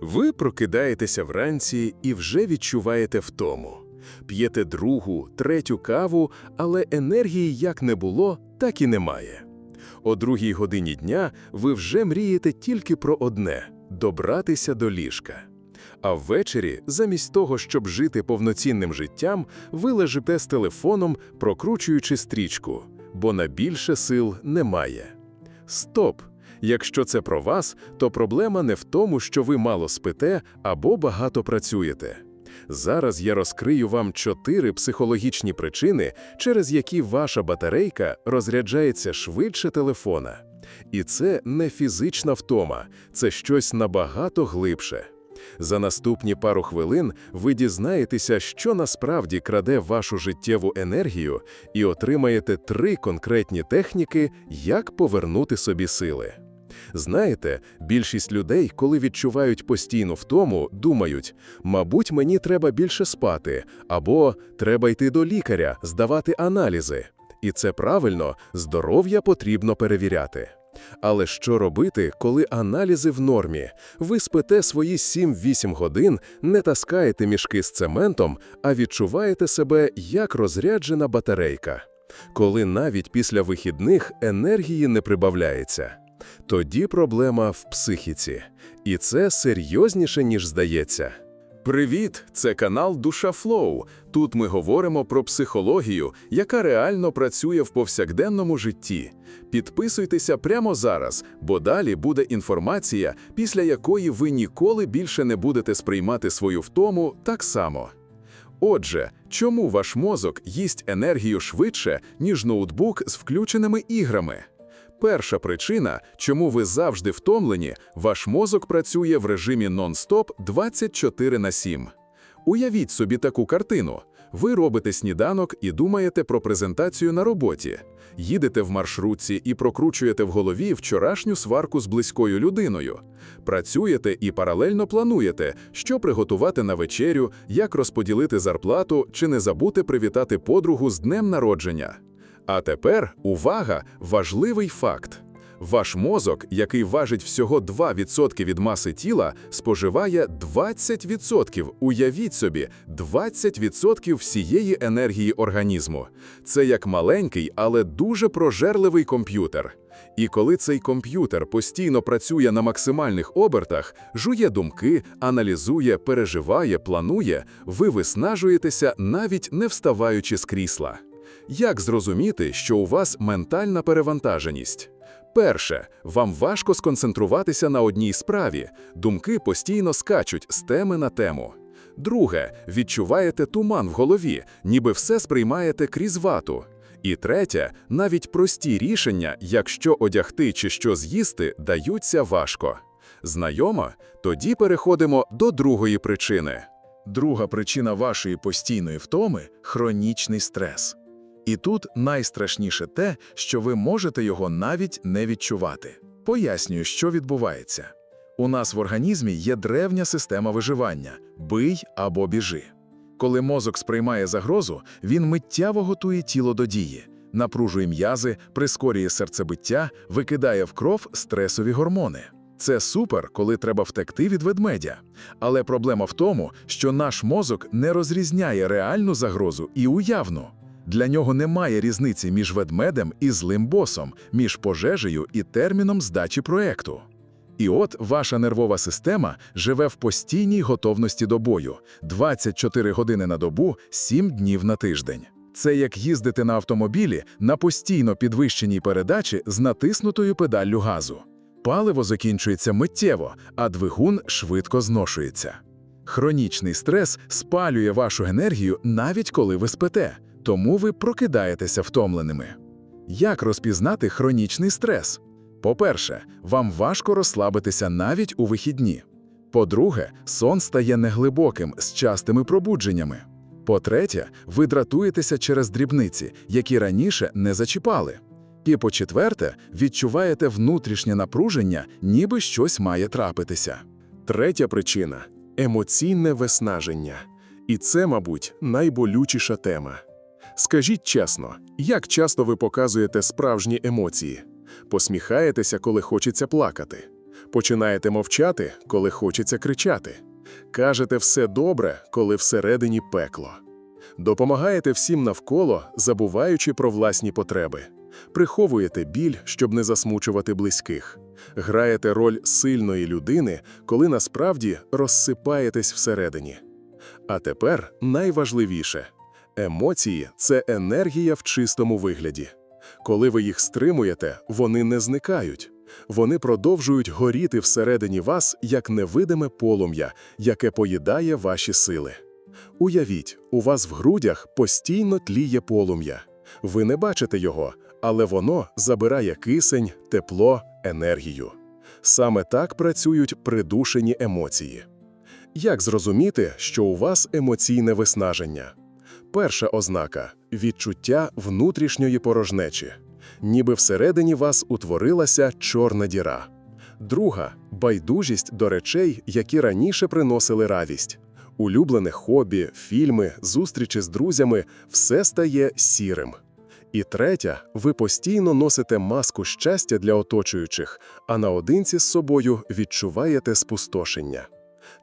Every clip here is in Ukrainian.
Ви прокидаєтеся вранці і вже відчуваєте втому. П'єте другу, третю каву, але енергії як не було, так і немає. О другій годині дня ви вже мрієте тільки про одне добратися до ліжка. А ввечері, замість того, щоб жити повноцінним життям, ви лежите з телефоном, прокручуючи стрічку, бо на більше сил немає. Стоп! Якщо це про вас, то проблема не в тому, що ви мало спите або багато працюєте. Зараз я розкрию вам чотири психологічні причини, через які ваша батарейка розряджається швидше телефона. І це не фізична втома, це щось набагато глибше. За наступні пару хвилин ви дізнаєтеся, що насправді краде вашу життєву енергію, і отримаєте три конкретні техніки, як повернути собі сили. Знаєте, більшість людей, коли відчувають постійну втому, думають, мабуть, мені треба більше спати, або треба йти до лікаря, здавати аналізи. І це правильно, здоров'я потрібно перевіряти. Але що робити, коли аналізи в нормі? Ви спите свої 7-8 годин, не таскаєте мішки з цементом, а відчуваєте себе як розряджена батарейка. Коли навіть після вихідних енергії не прибавляється. Тоді проблема в психіці. І це серйозніше, ніж здається. Привіт! Це канал Душа Флоу. Тут ми говоримо про психологію, яка реально працює в повсякденному житті. Підписуйтеся прямо зараз, бо далі буде інформація, після якої ви ніколи більше не будете сприймати свою втому так само. Отже, чому ваш мозок їсть енергію швидше, ніж ноутбук з включеними іграми? Перша причина, чому ви завжди втомлені, ваш мозок працює в режимі нон-стоп 24 на 7. Уявіть собі таку картину. Ви робите сніданок і думаєте про презентацію на роботі. Їдете в маршрутці і прокручуєте в голові вчорашню сварку з близькою людиною. Працюєте і паралельно плануєте, що приготувати на вечерю, як розподілити зарплату чи не забути привітати подругу з днем народження. А тепер увага, важливий факт. Ваш мозок, який важить всього 2% від маси тіла, споживає 20%. Уявіть собі, 20% всієї енергії організму. Це як маленький, але дуже прожерливий комп'ютер. І коли цей комп'ютер постійно працює на максимальних обертах, жує думки, аналізує, переживає, планує, ви виснажуєтеся, навіть не вставаючи з крісла. Як зрозуміти, що у вас ментальна перевантаженість? Перше, вам важко сконцентруватися на одній справі, думки постійно скачуть з теми на тему. Друге, відчуваєте туман в голові, ніби все сприймаєте крізь вату. І третє, навіть прості рішення, як що одягти чи що з'їсти, даються важко. Знайомо? Тоді переходимо до другої причини. Друга причина вашої постійної втоми хронічний стрес. І тут найстрашніше те, що ви можете його навіть не відчувати. Пояснюю, що відбувається. У нас в організмі є древня система виживання бий або біжи. Коли мозок сприймає загрозу, він миттєво готує тіло до дії, напружує м'язи, прискорює серцебиття, викидає в кров стресові гормони. Це супер, коли треба втекти від ведмедя. Але проблема в тому, що наш мозок не розрізняє реальну загрозу і уявну. Для нього немає різниці між ведмедем і злим босом, між пожежею і терміном здачі проекту. І от ваша нервова система живе в постійній готовності до бою 24 години на добу, 7 днів на тиждень. Це як їздити на автомобілі на постійно підвищеній передачі з натиснутою педаллю газу. Паливо закінчується миттєво, а двигун швидко зношується. Хронічний стрес спалює вашу енергію навіть коли ви спите, тому ви прокидаєтеся втомленими. Як розпізнати хронічний стрес? По-перше, вам важко розслабитися навіть у вихідні. По-друге, сон стає неглибоким з частими пробудженнями. По-третє, ви дратуєтеся через дрібниці, які раніше не зачіпали. І по-четверте, відчуваєте внутрішнє напруження, ніби щось має трапитися. Третя причина емоційне виснаження. І це, мабуть, найболючіша тема. Скажіть чесно, як часто ви показуєте справжні емоції? Посміхаєтеся, коли хочеться плакати? Починаєте мовчати, коли хочеться кричати. Кажете все добре, коли всередині пекло. Допомагаєте всім навколо, забуваючи про власні потреби. Приховуєте біль, щоб не засмучувати близьких. Граєте роль сильної людини, коли насправді розсипаєтесь всередині. А тепер найважливіше емоції це енергія в чистому вигляді. Коли ви їх стримуєте, вони не зникають. Вони продовжують горіти всередині вас як невидиме полум'я, яке поїдає ваші сили. Уявіть, у вас в грудях постійно тліє полум'я. Ви не бачите його, але воно забирає кисень, тепло, енергію. Саме так працюють придушені емоції. Як зрозуміти, що у вас емоційне виснаження? Перша ознака відчуття внутрішньої порожнечі, ніби всередині вас утворилася чорна діра. Друга байдужість до речей, які раніше приносили радість. Улюблене хобі, фільми, зустрічі з друзями все стає сірим. І третя, ви постійно носите маску щастя для оточуючих, а наодинці з собою відчуваєте спустошення.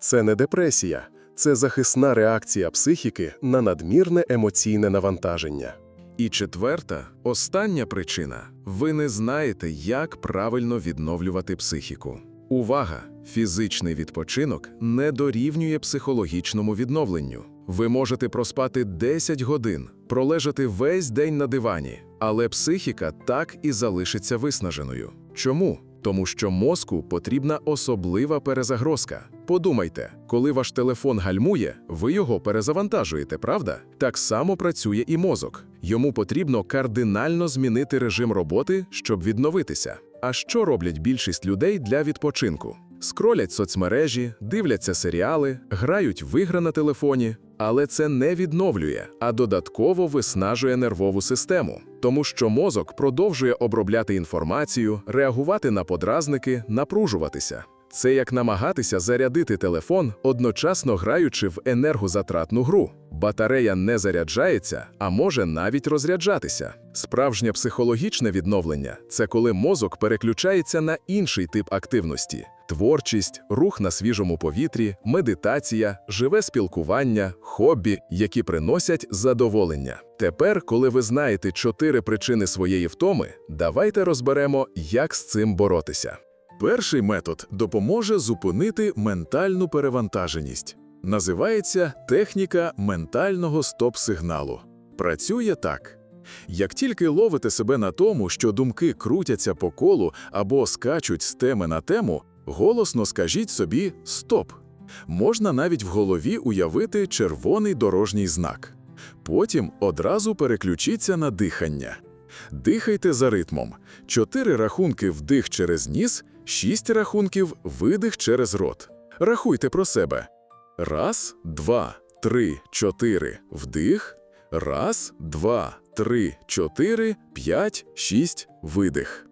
Це не депресія, це захисна реакція психіки на надмірне емоційне навантаження. І четверта, остання причина ви не знаєте, як правильно відновлювати психіку. Увага! Фізичний відпочинок не дорівнює психологічному відновленню. Ви можете проспати 10 годин, пролежати весь день на дивані, але психіка так і залишиться виснаженою. Чому? Тому що мозку потрібна особлива перезагрозка. Подумайте, коли ваш телефон гальмує, ви його перезавантажуєте, правда? Так само працює і мозок. Йому потрібно кардинально змінити режим роботи, щоб відновитися. А що роблять більшість людей для відпочинку? Скролять соцмережі, дивляться серіали, грають в ігри на телефоні, але це не відновлює, а додатково виснажує нервову систему, тому що мозок продовжує обробляти інформацію, реагувати на подразники, напружуватися. Це як намагатися зарядити телефон, одночасно граючи в енергозатратну гру. Батарея не заряджається, а може навіть розряджатися. Справжнє психологічне відновлення це коли мозок переключається на інший тип активності: творчість, рух на свіжому повітрі, медитація, живе спілкування, хобі, які приносять задоволення. Тепер, коли ви знаєте чотири причини своєї втоми, давайте розберемо, як з цим боротися. Перший метод допоможе зупинити ментальну перевантаженість. Називається техніка ментального стоп-сигналу. Працює так. Як тільки ловите себе на тому, що думки крутяться по колу або скачуть з теми на тему, голосно скажіть собі «стоп». Можна навіть в голові уявити червоний дорожній знак. Потім одразу переключіться на дихання. Дихайте за ритмом. Чотири рахунки вдих через ніс, шість рахунків видих через рот. Рахуйте про себе. Раз, два, три, чотири. Вдих. Раз, два, три, чотири, п'ять, шість. Видих.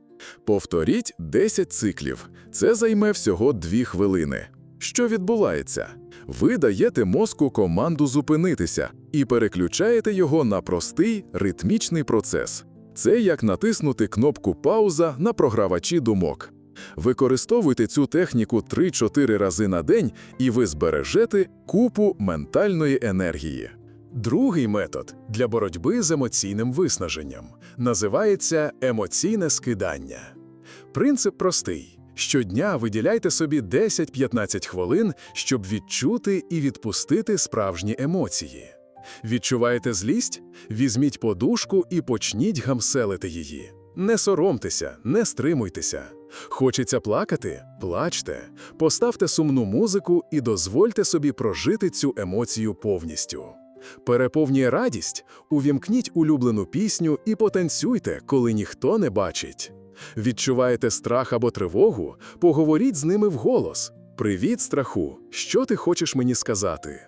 Повторіть 10 циклів. Це займе всього 2 хвилини. Що відбувається? Ви даєте мозку команду зупинитися і переключаєте його на простий ритмічний процес. Це як натиснути кнопку пауза на програвачі думок. Використовуйте цю техніку 3-4 рази на день, і ви збережете купу ментальної енергії. Другий метод для боротьби з емоційним виснаженням називається емоційне скидання. Принцип простий. Щодня виділяйте собі 10-15 хвилин, щоб відчути і відпустити справжні емоції. Відчуваєте злість? Візьміть подушку і почніть гамселити її. Не соромтеся, не стримуйтеся. Хочеться плакати? Плачте. Поставте сумну музику і дозвольте собі прожити цю емоцію повністю. Переповнює радість, увімкніть улюблену пісню і потанцюйте, коли ніхто не бачить. Відчуваєте страх або тривогу? Поговоріть з ними вголос. Привіт, страху! Що ти хочеш мені сказати?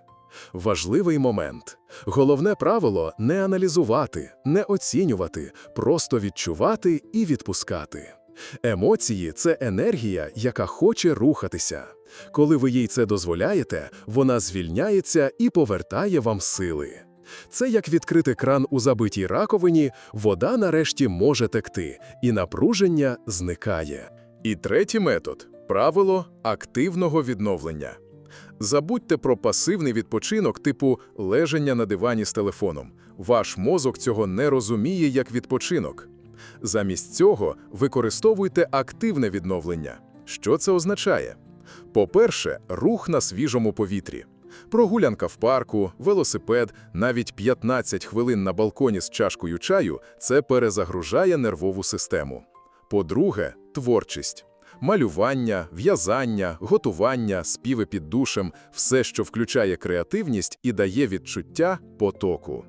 Важливий момент. Головне правило не аналізувати, не оцінювати, просто відчувати і відпускати. Емоції це енергія, яка хоче рухатися. Коли ви їй це дозволяєте, вона звільняється і повертає вам сили. Це як відкрити кран у забитій раковині, вода нарешті може текти, і напруження зникає. І третій метод Правило активного відновлення. Забудьте про пасивний відпочинок типу лежання на дивані з телефоном. Ваш мозок цього не розуміє як відпочинок. Замість цього використовуйте активне відновлення. Що це означає? По-перше, рух на свіжому повітрі. Прогулянка в парку, велосипед, навіть 15 хвилин на балконі з чашкою чаю – це перезагружає нервову систему. По-друге, творчість. Малювання, в'язання, готування, співи під душем – все, що включає креативність і дає відчуття потоку.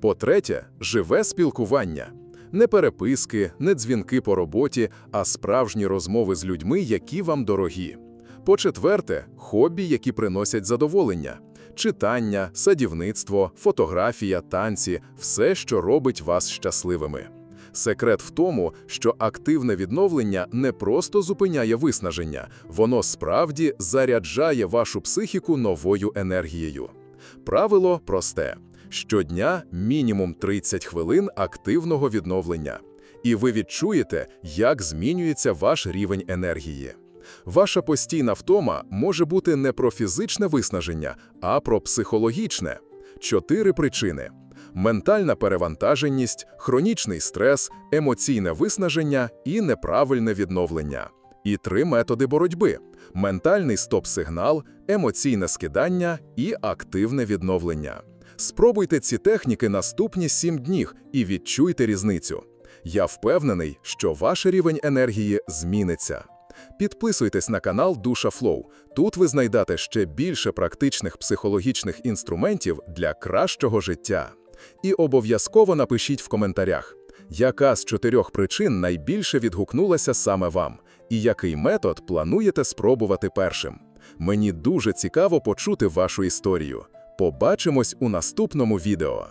По-третє, живе спілкування. Не переписки, не дзвінки по роботі, а справжні розмови з людьми, які вам дорогі. По-четверте, хобі, які приносять задоволення. Читання, садівництво, фотографія, танці – все, що робить вас щасливими. Секрет в тому, що активне відновлення не просто зупиняє виснаження, воно справді заряджає вашу психіку новою енергією. Правило просте. Щодня мінімум 30 хвилин активного відновлення. І ви відчуєте, як змінюється ваш рівень енергії. Ваша постійна втома може бути не про фізичне виснаження, а про психологічне. Чотири причини: ментальна перевантаженість, хронічний стрес, емоційне виснаження і неправильне відновлення. І три методи боротьби: ментальний стоп-сигнал, емоційне скидання і активне відновлення. Спробуйте ці техніки наступні 7 днів і відчуйте різницю. Я впевнений, що ваш рівень енергії зміниться. Підписуйтесь на канал Душа Флоу. Тут ви знайдете ще більше практичних психологічних інструментів для кращого життя. І обов'язково напишіть в коментарях, яка з чотирьох причин найбільше відгукнулася саме вам, і який метод плануєте спробувати першим. Мені дуже цікаво почути вашу історію. Побачимось у наступному відео.